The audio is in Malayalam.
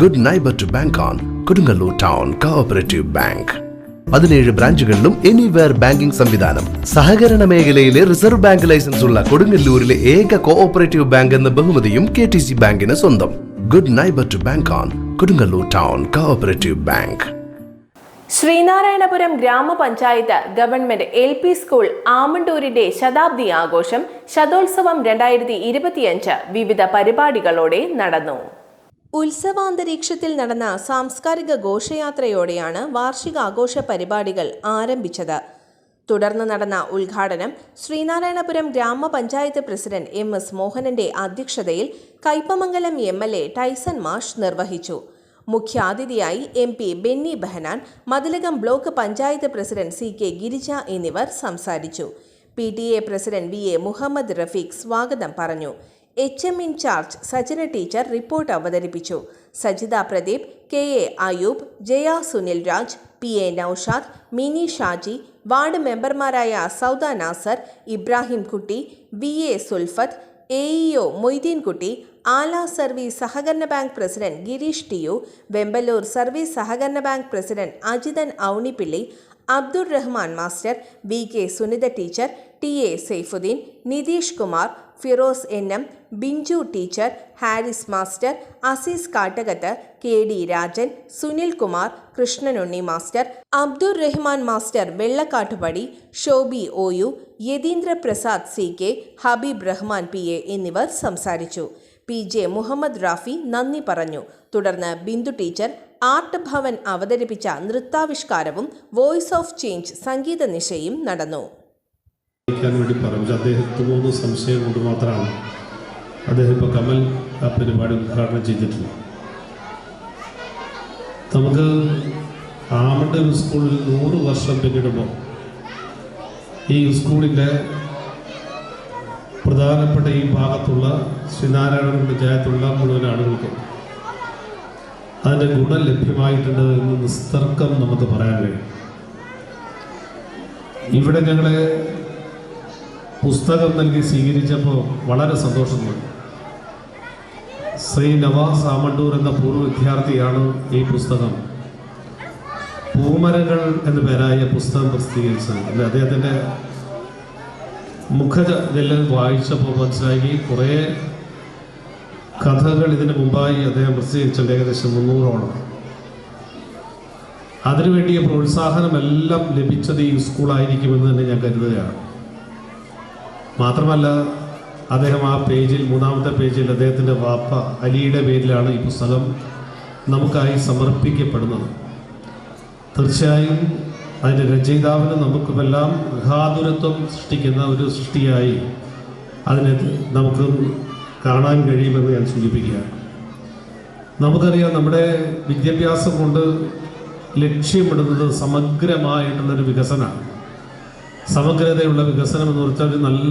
Good neighbour to bank on Kodungallur town cooperative bank പതിനേഴ് ബ്രാഞ്ചുകളിലും എനിവെയർ ബാങ്കിംഗ് സംവിധാനം. സഹകരണ മേഖലയിലെ റിസർവ് ബാങ്ക് ലൈസൻസ് ഉള്ള കൊടുങ്ങല്ലൂരിലെ ഏക കോഓപ്പറേറ്റീവ് ബാങ്ക് എന്ന ബഹുമതിയും കെ ടി സി ബാങ്കിന് സ്വന്തം. Good neighbour to bank on Kodungallur town cooperative bank Sreenarayanapuram ഗ്രാമപഞ്ചായത്ത് ഗവൺമെന്റ് എൽ പി സ്കൂൾ ആമണ്ടൂരിന്റെ ശതാബ്ദി ആഘോഷം ശതോത്സവം രണ്ടായിരത്തി ഇരുപത്തിയഞ്ച് വിവിധ പരിപാടികളോടെ നടന്നു. ഉത്സവാന്തരീക്ഷത്തിൽ നടന്ന സാംസ്കാരിക ഘോഷയാത്രയോടെയാണ് വാർഷികാഘോഷ പരിപാടികൾ ആരംഭിച്ചത്. തുടർന്ന് നടന്ന ഉദ്ഘാടനം ശ്രീനാരായണപുരം ഗ്രാമപഞ്ചായത്ത് പ്രസിഡന്റ് എം എസ് മോഹനന്റെ അധ്യക്ഷതയിൽ Kaipamangalam M L A Tyson മാഷ് നിർവഹിച്ചു. മുഖ്യാതിഥിയായി M P Benny Behanan Mathilakam block panchayat president C K Girija എന്നിവർ സംസാരിച്ചു. P T A president V A Muhammad Rafeeq സ്വാഗതം പറഞ്ഞു. H M in-charge Sajana teacher report അവതരിപ്പിച്ചു. Sajitha Pradeep K A Ayoob Jaya Sunil Raj P A Noushad Mini Shaji ward മെമ്പർമാരായ Sauda Nasar Ibrahim Kutty V A Sulfath A EO Moideenkutty Ala service സഹകരണ bank president Girish TU Vempalloor service സഹകരണ bank president Ajithan Aunippilli Abdul Rahman master V K Sunitha teacher T A Saifudheen Nitish Kumar Firoz N M Binju teacher Haris master Azeez Kattakath K D Rajan Sunil Kumar Krishnanunni master Abdul Rahman master Vellakkattupadi Shobi O U Yathindra Prasad C K Habeeb Rahman P A എന്നിവർ സംസാരിച്ചു. പി ജെ മുഹമ്മദ് റാഫി നന്ദി പറഞ്ഞു. തുടർന്ന് ബിന്ദു ടീച്ചർ ആർട്ട് ഭവൻ അവതരിപ്പിച്ച നൃത്താവിഷ്കാരവും വോയിസ് ഓഫ് ചേഞ്ച് സംഗീത നിശയും നടന്നു. വേണ്ടി പറഞ്ഞു അദ്ദേഹത്തിന് മൂന്ന് സംശയം കൊണ്ട് മാത്രമാണ്. അദ്ദേഹം ഇപ്പോൾ കമൽ ആ പരിപാടി ഉദ്ഘാടനം ചെയ്തിട്ടുണ്ട്. നമുക്ക് ആമണ്ടൂർ സ്കൂളിൽ നൂറ് വർഷം പിന്നിടുമ്പോൾ ഈ സ്കൂളിന്റെ പ്രധാനപ്പെട്ട ഈ ഭാഗത്തുള്ള ശ്രീനാരായണ പഞ്ചായത്തുള്ള മുഴുവൻ ആളുകൾക്കും അതിന്റെ ഗുണം ലഭ്യമായിട്ടുണ്ട് എന്ന് നിസ്തർക്കം നമുക്ക് പറയാൻ കഴിയും. ഇവിടെ ഞങ്ങളെ പുസ്തകം നൽകി സ്വീകരിച്ചപ്പോൾ വളരെ സന്തോഷമുണ്ട്. ശ്രീ നവാസ് ആമണ്ടൂർ എന്ന പൂർവ വിദ്യാർത്ഥിയാണ് ഈ പുസ്തകം. പൂമരങ്ങൾ എന്ന പേരായ പുസ്തകം പ്രസിദ്ധീകരിച്ചത്. അല്ലെ അദ്ദേഹത്തിന്റെ ഇതെല്ലാം വായിച്ചപ്പോൾ മനസ്സിലാക്കി കുറേ കഥകൾ ഇതിന് മുമ്പായി അദ്ദേഹം പ്രസിദ്ധീകരിച്ചിട്ടുണ്ട് ഏകദേശം മുന്നൂറോളം. അതിനുവേണ്ടിയ പ്രോത്സാഹനമെല്ലാം ലഭിച്ചത് ഈ സ്കൂളായിരിക്കുമെന്ന് തന്നെ ഞാൻ കരുതുകയാണ്. മാത്രമല്ല അദ്ദേഹം ആ പേജിൽ മൂന്നാമത്തെ പേജിൽ അദ്ദേഹത്തിന്റെ വാപ്പ അലിയുടെ പേരിലാണ് ഈ പുസ്തകം നമുക്കായി സമർപ്പിക്കപ്പെടുന്നത്. തീർച്ചയായും അതിന്റെ രചയിതാവിന് നമുക്കുമെല്ലാം ഗൃഹാതുരത്വം സൃഷ്ടിക്കുന്ന ഒരു സൃഷ്ടിയായി അതിനെ നമുക്ക് കാണാൻ കഴിയുമെന്ന് ഞാൻ സൂചിപ്പിക്കുകയാണ്. നമുക്കറിയാം നമ്മുടെ വിദ്യാഭ്യാസം കൊണ്ട് ലക്ഷ്യമിടുന്നത് സമഗ്രമായിട്ടുള്ളൊരു വികസനമാണ്. സമഗ്രതയുള്ള വികസനം എന്ന് പറഞ്ഞാൽ ഒരു നല്ല